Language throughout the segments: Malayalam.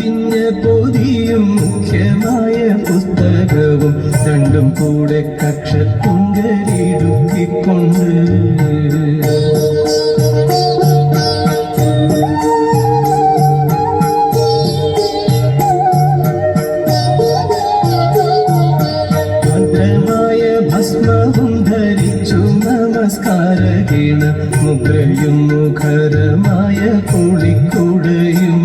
പൊതിഞ്ഞ് പൊതിയും മുഖ്യമായ പുസ്തകവും രണ്ടും കൂടെ കക്ഷത്തുങ്കരിടുക്കിക്കൊണ്ട് ഭസ്മവും മുഖരമായ കുളിക്കുടയും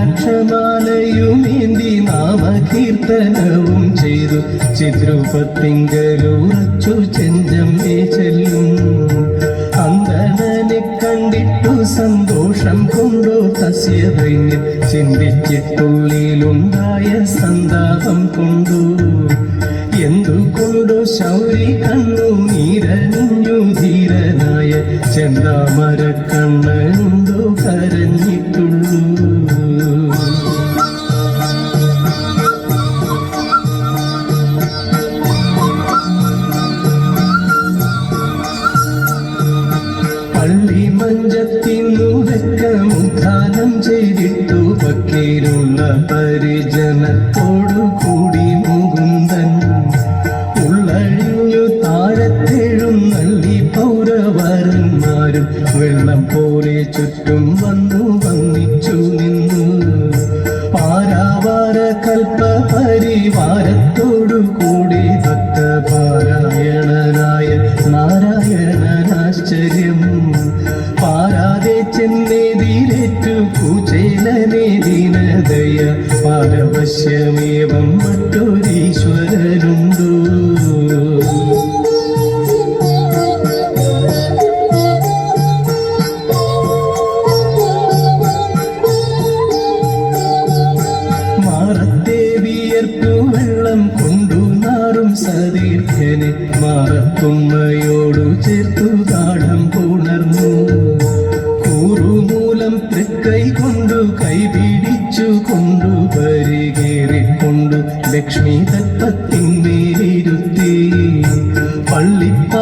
രുദ്രാക്ഷമാലയുമേന്തി നാമകീർത്തനവും ചെയ്തു. ചിദ്രൂപത്തിങ്കലുറച്ചു ചെഞ്ചമ്മേ ചെല്ലും. അന്തണനെ കണ്ടിട്ടു സന്തോഷം കൊണ്ടു തസ്യ ദൈന്യം. ചിന്തിച്ചിട്ടുള്ളിലുണ്ടായ സന്താപം കൊണ്ടു. എന്തുകൊണ്ടു ശൗരി കണ്ണു ചുറ്റും വന്നു വന്നിച്ചു നിന്നു. പാരാവാര കൽപ്പ പരിവാരത്തോടു കൂടി ഭക്തപാരായണനായ നാരായണനാശ്ചര്യം. പാരാതെ ചെന്നെതിരേറ്റു പൂജയിലേ ദീനദയ പാരവശ്യമേവം സതീർത്ഥനെ മാറത്തുമ്മയോടു ചേർത്തു താടം പുണർന്നു. കൂറുമൂലം തൃക്കൈ കൊണ്ടു കൈപിടിച്ചു കൊണ്ടു പരികേറിക്കൊണ്ടു ലക്ഷ്മി തത്വത്തിന്മേലിരുത്തി. പള്ളിപ്പാണികളെ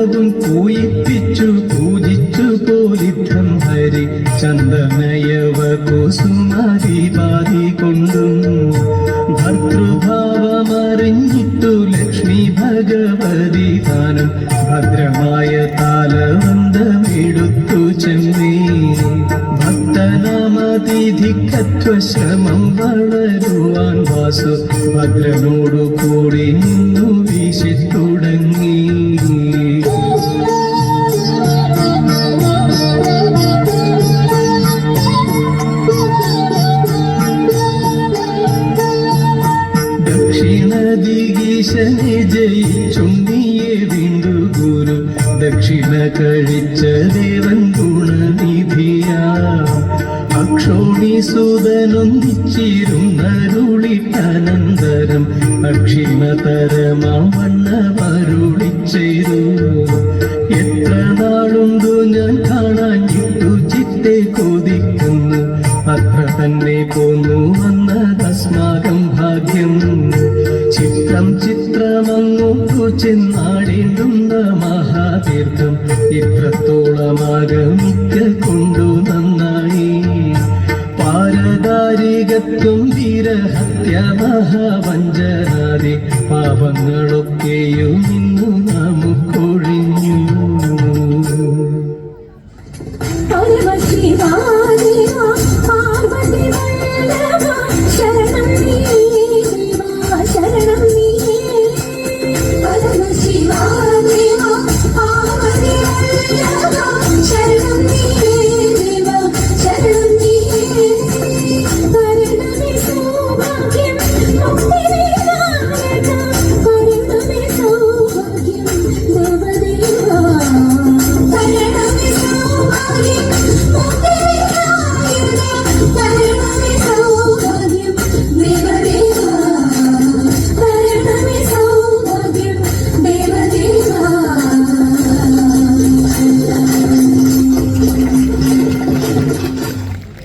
ചന്ദനവും പൂയിപ്പിച്ചു പൂജിച്ചു പോലിദ്ധം ഹരി ചന്ദനയവ കുസുമദീപാതി കൊണ്ടും. ഭർത്തൃഭാവമറിഞ്ഞിട്ടു ലക്ഷ്മി ഭഗവതി താനും ഭദ്രമായ താലവന്തമെടുത്തു ചെന്നീ. ഭക്തനാമതിഥിക്കത്വശ്രമം വളരുവാൻ വാസു ഭദ്രനോടു കൂടി നിന്നു വീശി ദിഗീശനെ ജയിച്ചുണ്ണിയെ വീണ്ടു ഗുരു. ദക്ഷിണ കഴിച്ച ദേവൻ ഗുണനിധിയാ. അക്ഷോണി സുതനൊന്നിച്ചിരുന്നരുളിട്ടനന്തരം അക്ഷിണതരമാം വണ്ണവരുളി ചെയ്തു എത്ര നാളുണ്ടു ഞാൻ കാണാൻ ചിത്തെ കൊതിക്കുന്നു. അത്ര തന്നെ പോന്നു ചിത്രമങ്ങോട്ടു ചെന്നാടേണ്ടുന്ന മഹാതീർത്ഥം. ഇത്രത്തോളമാകമിക്ക കൊണ്ടു നന്നായി. പാരദാരികത്വം വീരഹത്യ മഹാവഞ്ചനാദി പാപങ്ങളൊക്കെയും